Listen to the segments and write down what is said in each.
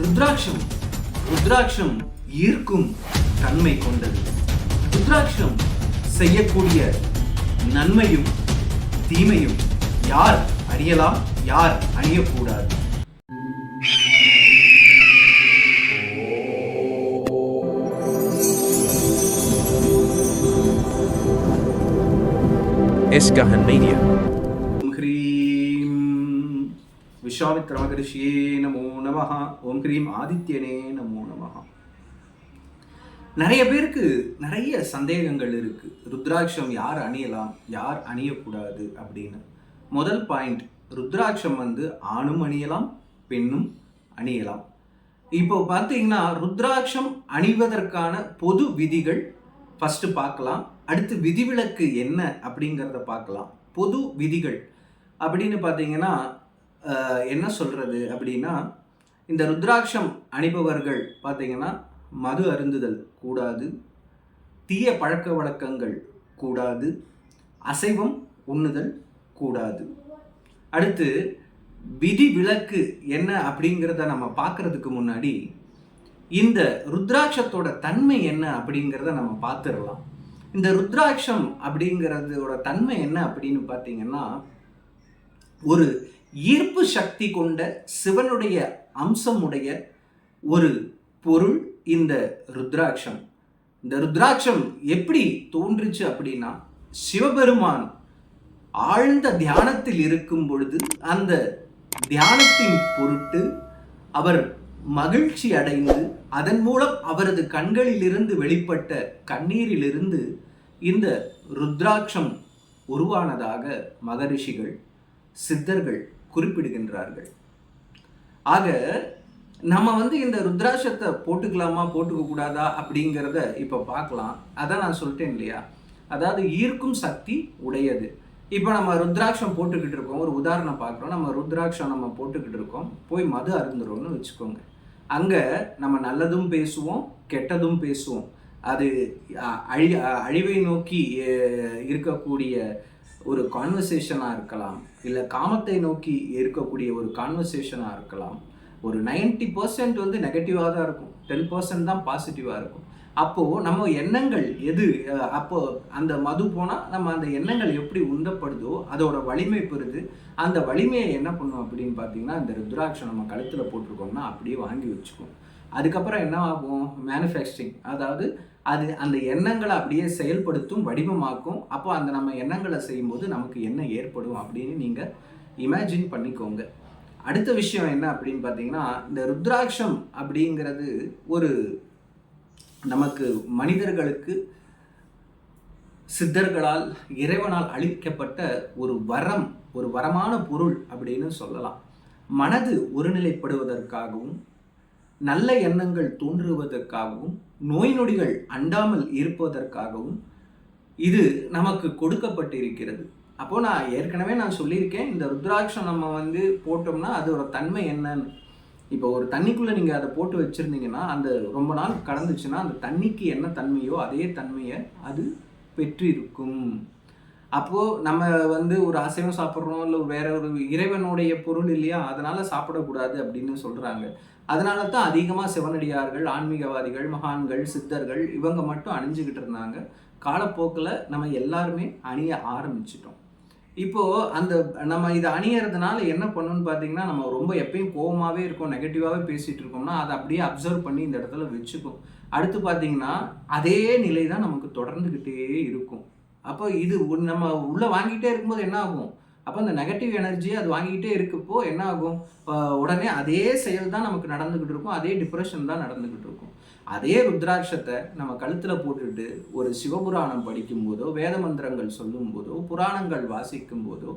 ருத்ராட்சம். ருத்ராட்சம் ஈர்க்கும் தன்மை கொண்டது. ருத்ராட்சம் செய்யக்கூடிய நன்மையும் தீமையும் யார் அறியலாம் யார் அணியக்கூடாது? Escahan Media. விஸ்வாமித்ரமகரிஷியே நமோ நமஹா. ஓம் ஹ்ரீம் ஆதித்யனே நமோ நமஹா. நிறைய பேருக்கு நிறைய சந்தேகங்கள் இருக்கு. ருத்ராட்சம் யார் அணியலாம்? யார் அணியக்கூடாது அப்படின்னு. முதல் பாயிண்ட் ருத்ராட்சம் வந்து ஆணும் அணியலாம் பெண்ணும் அணியலாம். இப்போ பார்த்தீங்கன்னா ருத்ராட்சம் அணிவதற்கான பொது விதிகள் ஃபஸ்ட்டு பார்க்கலாம். அடுத்து விதிவிலக்கு என்ன அப்படிங்கிறத பார்க்கலாம். பொது விதிகள் அப்படின்னு பார்த்தீங்கன்னா என்ன சொல்கிறது அப்படின்னா இந்த ருத்ராட்சம் அணிபவர்கள் பார்த்தீங்கன்னா மது அருந்துதல் கூடாது தீய பழக்க வழக்கங்கள் கூடாது அசைவம் உண்ணுதல் கூடாது. அடுத்து விதி விலக்கு என்ன அப்படிங்கிறத நம்ம பார்க்கறதுக்கு முன்னாடி இந்த ருத்ராட்சத்தோட தன்மை என்ன அப்படிங்கிறத நம்ம பார்த்துடலாம். இந்த ருத்ராட்சம் அப்படிங்கிறதோட தன்மை என்ன அப்படின்னு பார்த்தீங்கன்னா ஒரு ஈர்ப்பு சக்தி கொண்ட சிவனுடைய அம்சமுடைய ஒரு பொருள் இந்த ருத்ராட்சம். இந்த ருத்ராட்சம் எப்படி தோன்றுச்சு அப்படின்னா சிவபெருமான் ஆழ்ந்த தியானத்தில் இருக்கும் பொழுது அந்த தியானத்தின் பொருட்டு அவர் மகிழ்ச்சி அடைந்து அதன் மூலம் அவரது கண்களிலிருந்து வெளிப்பட்ட கண்ணீரிலிருந்து இந்த ருத்ராட்சம் உருவானதாக மகரிஷிகள் சித்தர்கள் குறிப்பிடுகின்றார்கள். ஆக நம்ம வந்து இந்த ருத்ராட்சத்தை போட்டுக்கலாமா போட்டுக்க கூடாதா அப்படிங்கிறத இப்போ பார்க்கலாம். அதான் நான் சொல்லிட்டேன் இல்லையா? அதாவது ஈர்க்கும் சக்தி உடையது. இப்போ நம்ம ருத்ராட்சம் போட்டுக்கிட்டு இருக்கோம். ஒரு உதாரணம் பார்க்குறோம். நம்ம ருத்ராட்சம் நம்ம போட்டுக்கிட்டு இருக்கோம். போய் மது அருந்துறோம்னு வச்சுக்கோங்க. அங்கே நம்ம நல்லதும் பேசுவோம் கெட்டதும் பேசுவோம். அது அ- அழி அழிவை நோக்கி இருக்கக்கூடிய ஒரு கான்வர்சேஷனாக இருக்கலாம் இல்லை காமத்தை நோக்கி இருக்கக்கூடிய ஒரு கான்வர்சேஷனாக இருக்கலாம் ஒரு 90% பர்சன்ட் வந்து நெகட்டிவாக தான் இருக்கும் டென் பர்சன்ட் தான் பாசிட்டிவாக இருக்கும். அப்போது நம்ம எண்ணங்கள் எது அப்போது அப்போ அந்த மது போனால் நம்ம அந்த எண்ணங்கள் எப்படி உந்தப்படுதோ அதோட வலிமை பெறுது. அந்த வலிமையை என்ன பண்ணும் அப்படின்னு பார்த்தீங்கன்னா இந்த ருத்ராட்சம் நம்ம கழுத்தில் போட்டிருக்கோம்னா அப்படியே வாங்கி வச்சுக்கோம். அதுக்கப்புறம் என்ன ஆகும்? மேனுஃபேக்சரிங் அதாவது அது அந்த எண்ணங்களை அப்படியே செயல்படுத்தும் வடிவமாக்கும். அப்போ அந்த நம்ம எண்ணங்களை செய்யும்போது நமக்கு என்ன ஏற்படும் அப்படின்னு நீங்கள் இமேஜின் பண்ணிக்கோங்க. அடுத்த விஷயம் என்ன அப்படின்னு பார்த்தீங்கன்னா இந்த ருத்ராட்சம் அப்படிங்கிறது ஒரு நமக்கு மனிதர்களுக்கு சித்தர்களால் இறைவனால் அளிக்கப்பட்ட ஒரு வரம் ஒரு வரமான பொருள் அப்படின்னு சொல்லலாம். மனது ஒருநிலைப்படுவதற்காகவும் நல்ல எண்ணங்கள் தோன்றுவதற்காகவும் நோய் நொடிகள் அண்டாமல் இருப்பதற்காகவும் இது நமக்கு கொடுக்கப்பட்டிருக்கிறது. அப்போ நான் ஏற்கனவே நான் சொல்லியிருக்கேன் இந்த ருத்ராட்சம் நம்ம வந்து போட்டோம்னா அதோட தன்மை என்னன்னு. இப்போ ஒரு தண்ணிக்குள்ளே நீங்கள் அதை போட்டு வச்சுருந்தீங்கன்னா அந்த ரொம்ப நாள் கடந்துச்சுன்னா அந்த தண்ணிக்கு என்ன தன்மையோ அதே தன்மையை அது பெற்றிருக்கும். அப்போது நம்ம வந்து ஒரு அசைவம் சாப்பிட்றோம் இல்லை வேற ஒரு இறைவனுடைய பொருள் இல்லையா? அதனால் சாப்பிடக்கூடாது அப்படின்னு சொல்கிறாங்க அதனால தான் அதிகமாக சிவனடியார்கள் ஆன்மீகவாதிகள் மகான்கள் சித்தர்கள் இவங்க மட்டும் அணிஞ்சுக்கிட்டு இருந்தாங்க. காலப்போக்கில் நம்ம எல்லாருமே அணிய ஆரம்பிச்சிட்டோம். இப்போது அந்த நம்ம இதை அணியறதுனால என்ன பண்ணணும்னு பார்த்தீங்கன்னா நம்ம ரொம்ப எப்பயும் கோபமாகவே இருக்கோம் நெகட்டிவாகவே பேசிகிட்டு இருக்கோம்னா அதை அப்படியே அப்சர்வ் பண்ணி இந்த இடத்துல வச்சுக்கும். அடுத்து பார்த்தீங்கன்னா அதே நிலை தான் நமக்கு தொடர்ந்துக்கிட்டே இருக்கும். அப்போ இது நம்ம உள்ளே வாங்கிட்டே இருக்கும்போது என்ன ஆகும்? அப்போ அந்த நெகட்டிவ் எனர்ஜி அது வாங்கிக்கிட்டே இருக்கப்போ என்ன ஆகும்? உடனே அதே செயல் தான் நமக்கு நடந்துக்கிட்டு இருக்கும். அதே டிப்ரெஷன் தான் நடந்துக்கிட்டு இருக்கும். அதே ருத்ராட்சத்தை நம்ம கழுத்தில் போட்டுட்டு ஒரு சிவபுராணம் படிக்கும் போதோ வேத மந்திரங்கள் சொல்லும் போதோ புராணங்கள் வாசிக்கும் போதோ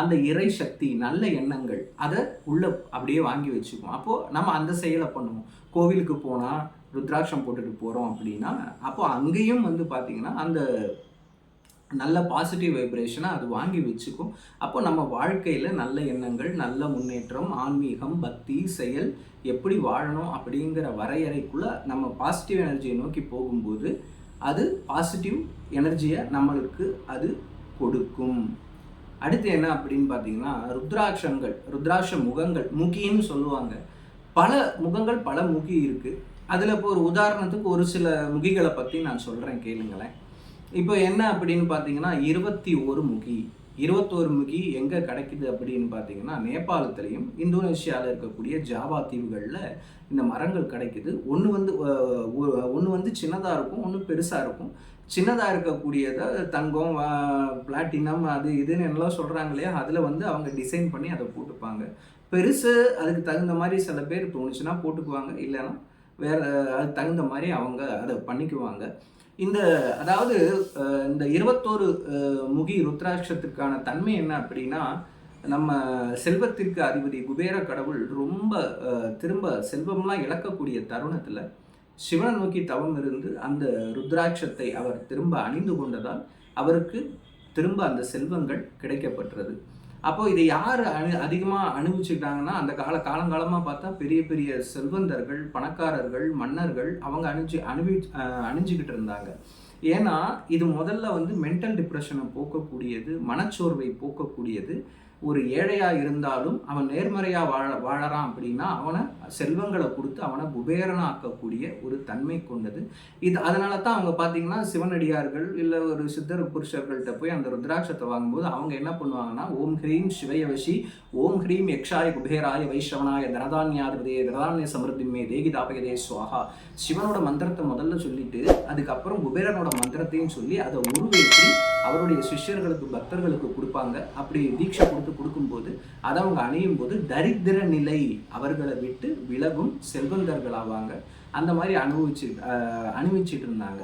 அந்த இறை சக்தி நல்ல எண்ணங்கள் அதை உள்ள அப்படியே வாங்கி வச்சுக்குவோம். அப்போது நம்ம அந்த செயலை பண்ணுவோம். கோவிலுக்கு போனால் ருத்ராட்சம் போட்டுட்டு போகிறோம் அப்படின்னா அப்போ அங்கேயும் வந்து பார்த்திங்கன்னா அந்த நல்ல பாசிட்டிவ் வைப்ரேஷனை அது வாங்கி வச்சுக்கும். அப்போ நம்ம வாழ்க்கையில் நல்ல எண்ணங்கள் நல்ல முன்னேற்றம் ஆன்மீகம் பக்தி செயல் எப்படி வாழணும் அப்படிங்கிற வரையறைக்குள்ளே நம்ம பாசிட்டிவ் எனர்ஜியை நோக்கி போகும்போது அது பாசிட்டிவ் எனர்ஜியை நம்மளுக்கு அது கொடுக்கும். அடுத்து என்ன அப்படின்னு பார்த்தீங்கன்னா ருத்ராட்சங்கள் ருத்ராட்ச முகங்கள் முகின்னு சொல்லுவாங்க. பல முகங்கள் பல முகி இருக்குது அதில் இப்போ ஒரு உதாரணத்துக்கு ஒரு சில முகிகளை பற்றி நான் சொல்கிறேன் கேளுங்களேன். இப்போ என்ன அப்படின்னு பார்த்தீங்கன்னா இருபத்தி ஒரு முகி. இருபத்தோரு முகி எங்கே கிடைக்குது அப்படின்னு பார்த்தீங்கன்னா நேபாளத்துலேயும் இந்தோனேஷியாவில் இருக்கக்கூடிய ஜாவா தீவுகளில் இந்த மரங்கள் கிடைக்குது. ஒன்று வந்து ஒன்று வந்து சின்னதாக இருக்கும் ஒன்று பெருசாக இருக்கும். சின்னதாக இருக்கக்கூடியதை தங்கம் பிளாட்டினம் அது இதுன்னு எல்லாம் சொல்கிறாங்க இல்லையா அதில் வந்து அவங்க டிசைன் பண்ணி அதை போட்டுப்பாங்க. பெருசு அதுக்கு தகுந்த மாதிரி சில பேர் தோணுச்சுன்னா போட்டுக்குவாங்க. இல்லைன்னா வேறு அதுக்கு தகுந்த மாதிரி அவங்க அதை பண்ணிக்குவாங்க. இந்த அதாவது இந்த இருபத்தோரு முகி ருத்ராட்சத்திற்கான தன்மை என்ன அப்படின்னா நம்ம செல்வத்திற்கு அதிபதி குபேர கடவுள் ரொம்ப திரும்ப செல்வம்லாம் இழக்கக்கூடிய தருணத்தில் சிவனை நோக்கி தவம் இருந்து அந்த ருத்ராட்சத்தை அவர் திரும்ப அணிந்து கொண்டதால் அவருக்கு திரும்ப அந்த செல்வங்கள் கிடைக்கப்பட்டது அப்போ இதை யார் அணு அதிகமாக அனுபவிச்சுக்கிட்டாங்கன்னா அந்த கால காலங்காலமாக பார்த்தா பெரிய பெரிய செல்வந்தர்கள் பணக்காரர்கள் மன்னர்கள் அவங்க அணிஞ்சு அனுபவி அணிஞ்சுக்கிட்டு இருந்தாங்க. ஏன்னா இது முதல்ல வந்து மென்டல் டிப்ரெஷனை போக்கக்கூடியது மனச்சோர்வை போக்கக்கூடியது. ஒரு ஏழையாக இருந்தாலும் அவன் நேர்மறையாக வாழ வாழறான் அப்படின்னா அவனை செல்வங்களை கொடுத்து அவனை குபேரனாக்கக்கூடிய ஒரு தன்மை கொண்டது. இது அதனால தான் அவங்க பார்த்தீங்கன்னா சிவனடியார்கள் இல்லை ஒரு சித்தர் புருஷர்கள்ட்ட போய் அந்த ருத்ராட்சத்தை வாங்கும்போது அவங்க என்ன பண்ணுவாங்கன்னா ஓம் ஹ்ரீம் சிவயவசி ஓம் ஹ்ரீம் யக்ஷாய குபேராய வைஷ்ணவனாய தனதான்யாதிபதே தனதான்ய சமிருத்திமே தேகி தாபகதே சுவாகா சிவனோட மந்திரத்தை முதல்ல சொல்லிட்டு அதுக்கப்புறம் குபேரனோட மந்திரத்தையும் சொல்லி அதை உருவேற்றி அவருடைய சிஷ்யர்களுக்கு பக்தர்களுக்கு கொடுப்பாங்க. அப்படி தீட்சை கொடுத்து கொடுக்கும்போது அதை அவங்க அணியும் போது தரித்திர நிலை அவர்களை விட்டு விலகும் செல்வந்தர்கள் ஆவாங்க. அந்த மாதிரி அனுபவிச்சு அனுபவிச்சுட்டு இருந்தாங்க.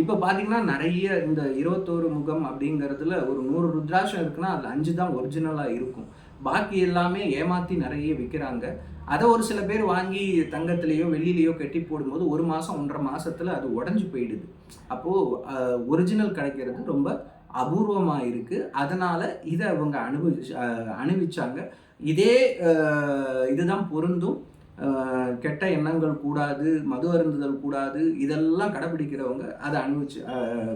இப்போ பார்த்தீங்கன்னா நிறைய இந்த இருபத்தோரு முகம் அப்படிங்கிறதுல ஒரு நூறு ருத்ராட்சம் இருக்குன்னா அதில் அஞ்சு தான் ஒரிஜினலாக இருக்கும். பாக்கி எல்லாமே ஏமாற்றி நிறைய விற்கிறாங்க அதை ஒரு சில பேர் வாங்கி தங்கத்திலேயோ வெள்ளிலேயோ கட்டி போடும்போது ஒரு மாதம் ஒன்றரை மாதத்தில் அது உடஞ்சி போயிடுது. அப்போது ஒரிஜினல் கிடைக்கிறது ரொம்ப அபூர்வமாக இருக்குது அதனால் இதை அவங்க அனுபவி அனுபவிச்சாங்க இதே இதுதான் பொருந்தும். கெட்ட எண்ணங்கள் கூடாது மது அருந்துதல் கூடாது இதெல்லாம் கடைபிடிக்கிறவங்க அதை அனுபவிச்சு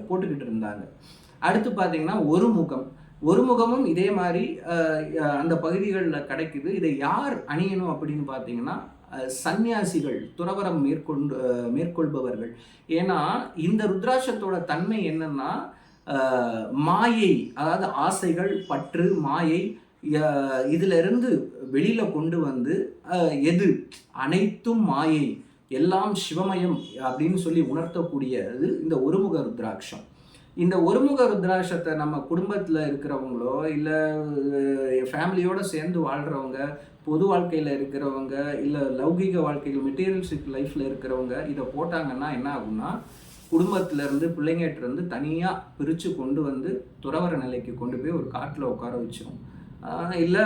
போட்டுக்கிட்டு இருந்தாங்க. அடுத்து பார்த்தீங்கன்னா ஒரு முகம். ஒரு முகமும் இதே மாதிரி அந்த பகுதிகளில் கிடைக்குது. இதை யார் அணியணும் அப்படின்னு பார்த்தீங்கன்னா சந்நியாசிகள் துறவரம் மேற்கொண்டு மேற்கொள்பவர்கள். ஏன்னா இந்த ருத்ராட்சத்தோட தன்மை என்னன்னா மாயை அதாவது ஆசைகள் பற்று மாயை இதிலிருந்து வெளியில் கொண்டு வந்து எது? அனைத்தும் மாயை. எல்லாம் சிவமயம் அப்படின்னு சொல்லி உணர்த்தக்கூடியது இந்த ஒருமுக ருத்ராட்சம். இந்த ஒருமுக ருத்ராட்சத்தை நம்ம குடும்பத்தில் இருக்கிறவங்களோ இல்லை ஃபேமிலியோடு சேர்ந்து வாழ்கிறவங்க பொது வாழ்க்கையில் இருக்கிறவங்க இல்லை லௌகிக வாழ்க்கைகள் மெட்டீரியல்ஸிக் லைஃப்பில் இருக்கிறவங்க இதை போட்டாங்கன்னா என்ன ஆகும்னா குடும்பத்திலேருந்து பிள்ளைங்கிட்டேருந்து தனியாக பிரித்து கொண்டு வந்து துறவர நிலைக்கு கொண்டு போய் ஒரு காட்டில் உட்கார வச்சிடும் இல்லை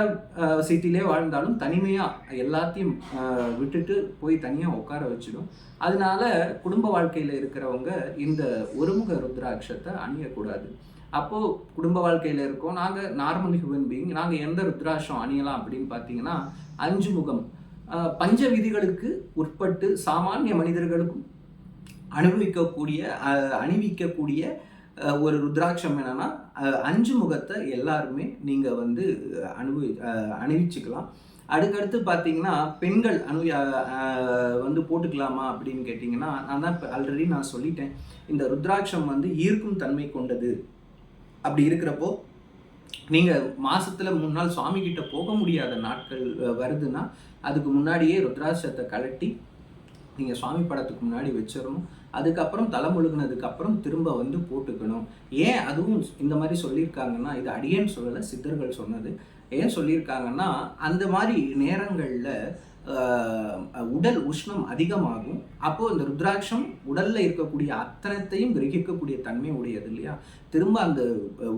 சிட்டிலே வாழ்ந்தாலும் தனிமையாக எல்லாத்தையும் விட்டுட்டு போய் தனியாக உட்கார வச்சிடும் அதனால குடும்ப வாழ்க்கையில் இருக்கிறவங்க இந்த ஒருமுக ருத்ராட்சத்தை அணியக்கூடாது. அப்போது குடும்ப வாழ்க்கையில் இருக்கோம். நாங்கள் நார்மல் ஹியூமன் பீயிங் நாங்கள் எந்த ருத்ராட்சம் அணியலாம் அப்படின்னு பார்த்தீங்கன்னா அஞ்சு முகம் பஞ்ச விதிகளுக்கு உட்பட்டு சாமானிய மனிதர்களுக்கும் அனுபவிக்கக்கூடிய அணிவிக்கக்கூடிய ஒரு ருத்ராட்சம் என்னென்னா அஞ்சு முகத்தை எல்லாருமே நீங்கள் வந்து அனுபவி அணிவிச்சுக்கலாம். அடுக்கடுத்து பார்த்தீங்கன்னா பெண்கள் அணு வந்து போட்டுக்கலாமா அப்படின்னு கேட்டிங்கன்னா நான் தான் இப்போ ஆல்ரெடி நான் சொல்லிட்டேன். இந்த ருத்ராட்சம் வந்து ஈர்க்கும் தன்மை கொண்டது. அப்படி இருக்கிறப்போ நீங்கள் மாதத்தில் மூணு நாள் சுவாமிகிட்ட போக முடியாத நாட்கள் வருதுன்னா அதுக்கு முன்னாடியே ருத்ராட்சத்தை கலட்டி நீங்கள் சுவாமி படத்துக்கு முன்னாடி வச்சிடணும். அதுக்கப்புறம் தலை முழுகினதுக்கப்புறம் திரும்ப வந்து போட்டுக்கணும். ஏன் அதுவும் இந்த மாதிரி சொல்லியிருக்காங்கன்னா இது அடியேன்னு சொல்லலை சித்தர்கள் சொன்னது. ஏன் சொல்லியிருக்காங்கன்னா அந்த மாதிரி நேரங்களில் உடல் உஷ்ணம் அதிகமாகும். அப்போது இந்த ருத்ராட்சம் உடலில் இருக்கக்கூடிய அத்தனத்தையும் கிரகிக்கக்கூடிய தன்மை உடையது இல்லையா? திரும்ப அந்த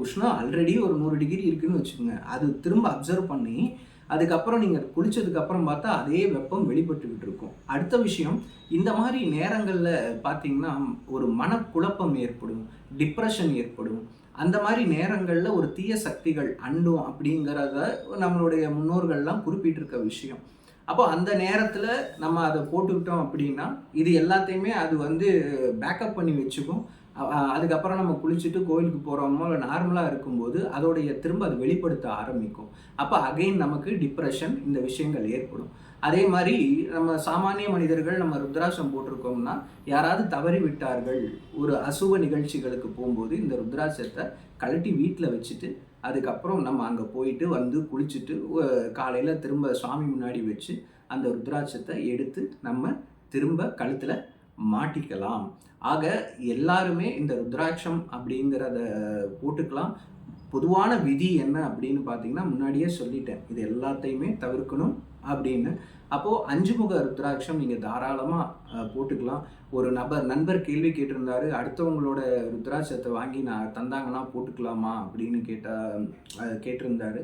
உஷ்ணம் ஆல்ரெடி ஒரு நூறு டிகிரி இருக்குன்னு வச்சுக்கோங்க. அது திரும்ப அப்சர்வ் பண்ணி அதுக்கப்புறம் நீங்கள் குளித்ததுக்கப்புறம் பார்த்தா அதே வெப்பம் வெளிப்பட்டுக்கிட்டு இருக்கும் அடுத்த விஷயம் இந்த மாதிரி நேரங்களில் பார்த்தீங்கன்னா ஒரு மனக்குழப்பம் ஏற்படும் டிப்ரெஷன் ஏற்படும். அந்த மாதிரி நேரங்களில் ஒரு தீய சக்திகள் அண்டும் அப்படிங்கிறத நம்மளுடைய முன்னோர்கள்லாம் குறிப்பிட்டிருக்க விஷயம். அப்போ அந்த நேரத்தில் நம்ம அதை போட்டுக்கிட்டோம் அப்படின்னா இது எல்லாத்தையுமே அது வந்து பேக்கப் பண்ணி வச்சுக்கும். அதுக்கப்புறம் நம்ம குளிச்சுட்டு கோயிலுக்கு போகிறோமோ இல்லை நார்மலாக இருக்கும்போது அதோடைய திரும்ப அது வெளிப்படுத்த ஆரம்பிக்கும். அப்போ அகைன் நமக்கு டிப்ரெஷன் இந்த விஷயங்கள் ஏற்படும். அதே மாதிரி நம்ம சாமானிய மனிதர்கள் நம்ம ருத்ராட்சம் போட்டிருக்கோம்னா யாராவது தவறி விட்டார்கள் ஒரு அசுவ நிகழ்ச்சிகளுக்கு போகும்போது இந்த ருத்ராட்சத்தை கழட்டி வீட்டில் வச்சுட்டு அதுக்கப்புறம் நம்ம அங்கே போயிட்டு வந்து குளிச்சுட்டு காலையில் திரும்ப சுவாமி முன்னாடி வச்சு அந்த ருத்ராட்சத்தை எடுத்து நம்ம திரும்ப கழுத்தில் மாட்டிக்கலாம். ஆக எல்லாருமே இந்த ருத்ராட்சம் அப்படிங்கிறத போட்டுக்கலாம். பொதுவான விதி என்ன அப்படின்னு பார்த்தீங்கன்னா முன்னாடியே சொல்லிட்டேன். இது எல்லாத்தையுமே தவிர்க்கணும் அப்படின்னு. அப்போது அஞ்சு முக ருத்ராட்சம் நீங்கள் தாராளமாக போட்டுக்கலாம். ஒரு நபர் நண்பர் கேள்வி கேட்டிருந்தாரு. அடுத்தவங்களோட ருத்ராட்சத்தை வாங்கி நான் தந்தாங்கன்னா போட்டுக்கலாமா அப்படின்னு கேட்டால் கேட்டிருந்தாரு.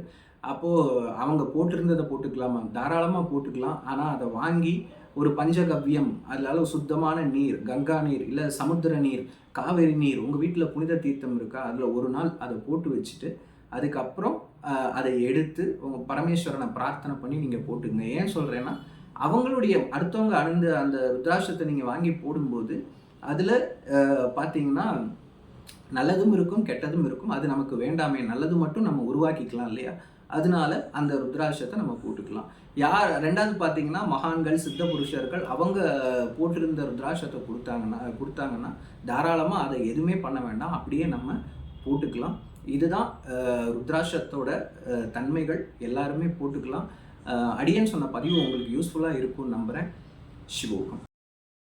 அப்போது அவங்க போட்டிருந்ததை போட்டுக்கலாமா? தாராளமாக போட்டுக்கலாம். ஆனால் அதை வாங்கி ஒரு பஞ்சகவ்யம் அதனால சுத்தமான நீர் கங்கா நீர் இல்லை சமுத்திர நீர் காவேரி நீர் உங்கள் வீட்டில் புனித தீர்த்தம் இருக்கா? அதில் ஒரு நாள் அதை போட்டு வச்சுட்டு அதுக்கப்புறம் அதை எடுத்து உங்கள் பரமேஸ்வரனை பிரார்த்தனை பண்ணி நீங்கள் போட்டுங்க ஏன் சொல்கிறேன்னா அவங்களுடைய அடுத்தவங்க அணிந்த அந்த ருத்ராட்சத்தை நீங்கள் வாங்கி போடும்போது அதில் பார்த்தீங்கன்னா நல்லதும் இருக்கும் கெட்டதும் இருக்கும். அது நமக்கு வேண்டாமே நல்லது மட்டும் நம்ம உருவாக்கிக்கலாம் இல்லையா? அதனால அந்த ருத்ராட்சத்தை நம்ம போட்டுக்கலாம். யார் ரெண்டாவது பார்த்தீங்கன்னா மகான்கள் சித்த புருஷர்கள் அவங்க போட்டிருந்த ருத்ராட்சத்தை கொடுத்தாங்கன்னா கொடுத்தாங்கன்னா தாராளமாக அதை எதுவுமே பண்ண வேண்டாம். அப்படியே நம்ம போட்டுக்கலாம். இதுதான் ருத்ராட்சத்தோட தன்மைகள். எல்லாருமே போட்டுக்கலாம். அடியன் சொன்ன பதிவு உங்களுக்கு யூஸ்ஃபுல்லாக இருக்கும்னு நம்புகிறேன் சிவோகம்